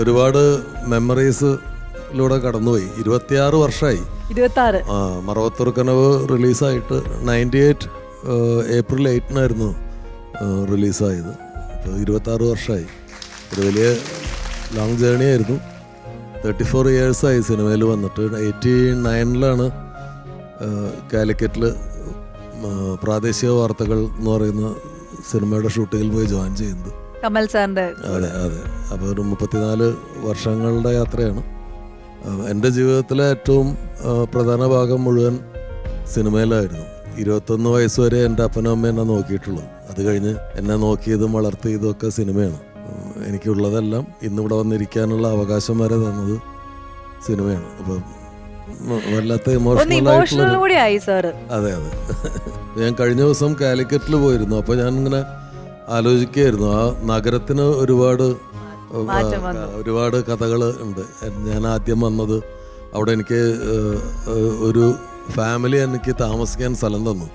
ഒരുപാട് മെമ്മറീസിലൂടെ കടന്നുപോയി. ഇരുപത്തിയാറ് വർഷമായി ഇരുപത്തി ആറ് ആ മറവത്തുറക്കനവ് റിലീസായിട്ട് നയന്റി എയ്റ്റ് ഏപ്രിൽ എയ്റ്റിനായിരുന്നു റിലീസായത്. അപ്പോൾ ഇരുപത്താറ് വർഷമായി ഒരു വലിയ ലോങ് ജേണി ആയിരുന്നു. തേർട്ടി ഫോർ ഇയേഴ്സായി സിനിമയിൽ വന്നിട്ട്. എയ്റ്റി നയനിലാണ് കാലിക്കറ്റിൽ പ്രാദേശിക വാർത്തകൾ എന്ന് പറയുന്ന സിനിമയുടെ ഷൂട്ടിങ്ങിൽ പോയി ജോയിൻ ചെയ്യുന്നത്. കമൽ സാറിന്റെ അതെ അതെ. അപ്പോൾ ഒരു മുപ്പത്തിനാല് വർഷങ്ങളുടെ യാത്രയാണ്. എന്റെ ജീവിതത്തിലെ ഏറ്റവും പ്രധാന ഭാഗം മുഴുവൻ സിനിമയിലായിരുന്നു. ഇരുപത്തൊന്ന് വയസ്സ് വരെ എന്റെ അപ്പനും അമ്മ എന്നെ നോക്കിയിട്ടുള്ളൂ അത് കഴിഞ്ഞ് എന്നെ നോക്കിയതും വളർത്തിയതും ഒക്കെ സിനിമയാണ്. എനിക്കുള്ളതെല്ലാം ഇന്നിവിടെ വന്നിരിക്കാനുള്ള അവകാശം വരെ തന്നത് സിനിമയാണ്. അപ്പം വല്ലാത്ത ഇമോഷണൽ അതെ അതെ. ഞാൻ കഴിഞ്ഞ ദിവസം കാലിക്കറ്റിൽ പോയിരുന്നു. അപ്പോൾ ഞാൻ ഇങ്ങനെ ആലോചിക്കുകയായിരുന്നു. ആ നഗരത്തിന് ഒരുപാട്. ഒരുപാട് കഥകൾ ഉണ്ട്. ഞാൻ ആദ്യം വന്നത് അവിടെ എനിക്ക് ഒരു ഫാമിലി എനിക്ക് താമസിക്കാൻ സ്ഥലം തന്നു.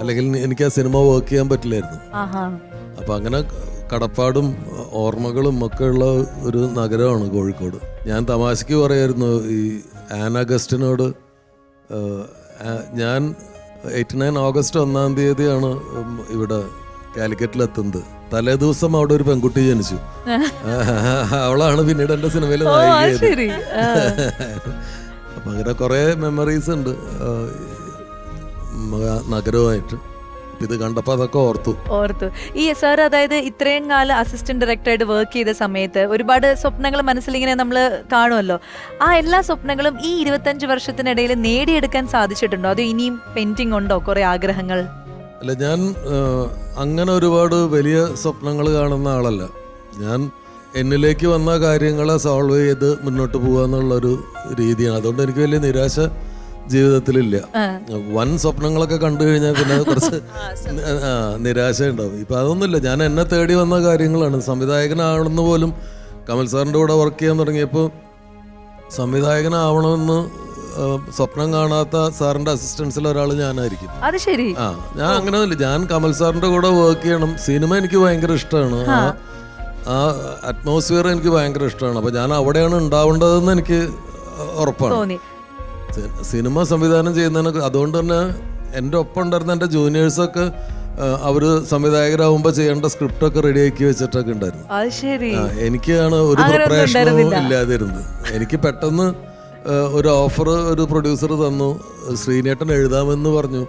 അല്ലെങ്കിൽ എനിക്ക് ആ സിനിമ വർക്ക് ചെയ്യാൻ പറ്റില്ലായിരുന്നു. അപ്പം അങ്ങനെ കടപ്പാടും ഓർമ്മകളും ഒക്കെ ഉള്ള ഒരു നഗരമാണ് കോഴിക്കോട്. ഞാൻ തമാശയ്ക്ക് പറയായിരുന്നു ഈ ആനഗസ്റ്റിനോട് ഞാൻ എയ്റ്റി നയൻ ഓഗസ്റ്റ് ഒന്നാം തീയതിയാണ് ഇവിടെ കാലിക്കറ്റിലെത്തുന്നത്. തലേ ദിവസം അവിടെ ഒരു പെൺകുട്ടി ജനിച്ചു. അവളാണ് പിന്നീട് എന്റെ സിനിമയിൽ അപ്പം അങ്ങനെ കുറേ മെമ്മറീസ് ഉണ്ട്. നഗരവുമായിട്ട്. ഇത് കണ്ടപ്പോൾ അതൊക്കെ ഓർത്തു. ഓർത്തു. ഈ സാർ അതായത് ഇത്രയും കാലം അസിസ്റ്റന്റ് ഡയറക്ടറായിട്ട് വർക്ക് ചെയ്ത സമയത്ത് ഒരുപാട് സ്വപ്നങ്ങൾ മനസ്സിൽ ഇങ്ങനെ നമ്മൾ കാണുമല്ലോ. ആ എല്ലാ സ്വപ്നങ്ങളും ഈ ഇരുപത്തഞ്ച് വർഷത്തിനിടയിൽ നേടിയെടുക്കാൻ സാധിച്ചിട്ടുണ്ടോ? അതോ ഇനിയും പെയിന്റിംഗ് ഉണ്ടോ? കുറെ ആഗ്രഹങ്ങൾ? അല്ല ഞാൻ അങ്ങനെ ഒരുപാട് വലിയ സ്വപ്നങ്ങൾ കാണുന്ന ആളല്ല. ഞാൻ എന്നിലേക്ക് വന്ന കാര്യങ്ങളെ സോൾവ് ചെയ്ത് മുന്നോട്ട് പോകുക എന്നുള്ളൊരു രീതിയാണ്. അതുകൊണ്ട് എനിക്ക് വലിയ നിരാശ ജീവിതത്തിലില്ല. വൻ സ്വപ്നങ്ങളൊക്കെ കണ്ടു കഴിഞ്ഞാൽ പിന്നെ കുറച്ച് നിരാശ ഉണ്ടാവും ഇപ്പം അതൊന്നുമില്ല. ഞാൻ എന്നെ തേടി വന്ന കാര്യങ്ങളാണ്. സംവിധായകനാണെന്ന് പോലും കമൽ സാറിന്റെ കൂടെ വർക്ക് ചെയ്യാൻ തുടങ്ങിയപ്പോൾ സംവിധായകനാവണമെന്ന് സ്വപ്നം കാണാത്ത സാറിന്റെ അസിസ്റ്റൻസിൽ ഒരാൾ ഞാനായിരിക്കും. അത് ശരി. ആ ഞാൻ അങ്ങനെ ഒന്നുമില്ല. ഞാൻ കമൽ സാറിന്റെ കൂടെ വർക്ക് ചെയ്യണം. സിനിമ എനിക്ക് ഭയങ്കര ഇഷ്ടമാണ്. ആ അറ്റ്മോസ്ഫിയർ എനിക്ക് ഭയങ്കര ഇഷ്ടമാണ്. അപ്പൊ ഞാൻ അവിടെയാണ് ഉണ്ടാവേണ്ടതെന്ന് എനിക്ക് ഉറപ്പാണ്. സിനിമ സംവിധാനം ചെയ്യുന്നതിന് അതുകൊണ്ട് തന്നെ എന്റെ ഒപ്പം ഉണ്ടായിരുന്ന എന്റെ ജൂനിയേഴ്സൊക്കെ അവർ സംവിധായകരാകുമ്പോൾ ചെയ്യേണ്ട സ്ക്രിപ്റ്റ് ഒക്കെ റെഡിയാക്കി വെച്ചിട്ടൊക്കെ ഉണ്ടായിരുന്നു. എനിക്കാണ് ഒരു പ്രിപ്പറേഷനും. ഇല്ലാതിരുന്നത്. എനിക്ക് പെട്ടെന്ന് ഒരു ഓഫർ ഒരു പ്രൊഡ്യൂസർ തന്നു. ശ്രീനേട്ടൻ എഴുതാമെന്ന് പറഞ്ഞു.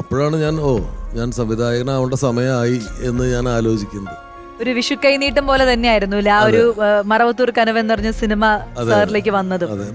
അപ്പോഴാണ് ഞാൻ ഓ ഞാൻ സംവിധായകനാവേണ്ട സമയമായി എന്ന് ഞാൻ ആലോചിക്കുന്നത്. ഒരു വിഷു കൈനീട്ടം പോലെ തന്നെയായിരുന്നു ആ ഒരു മറവത്തൂർ കനവെന്ന് പറഞ്ഞ സിനിമ സാറിലേക്ക് വന്നത്. അതെ.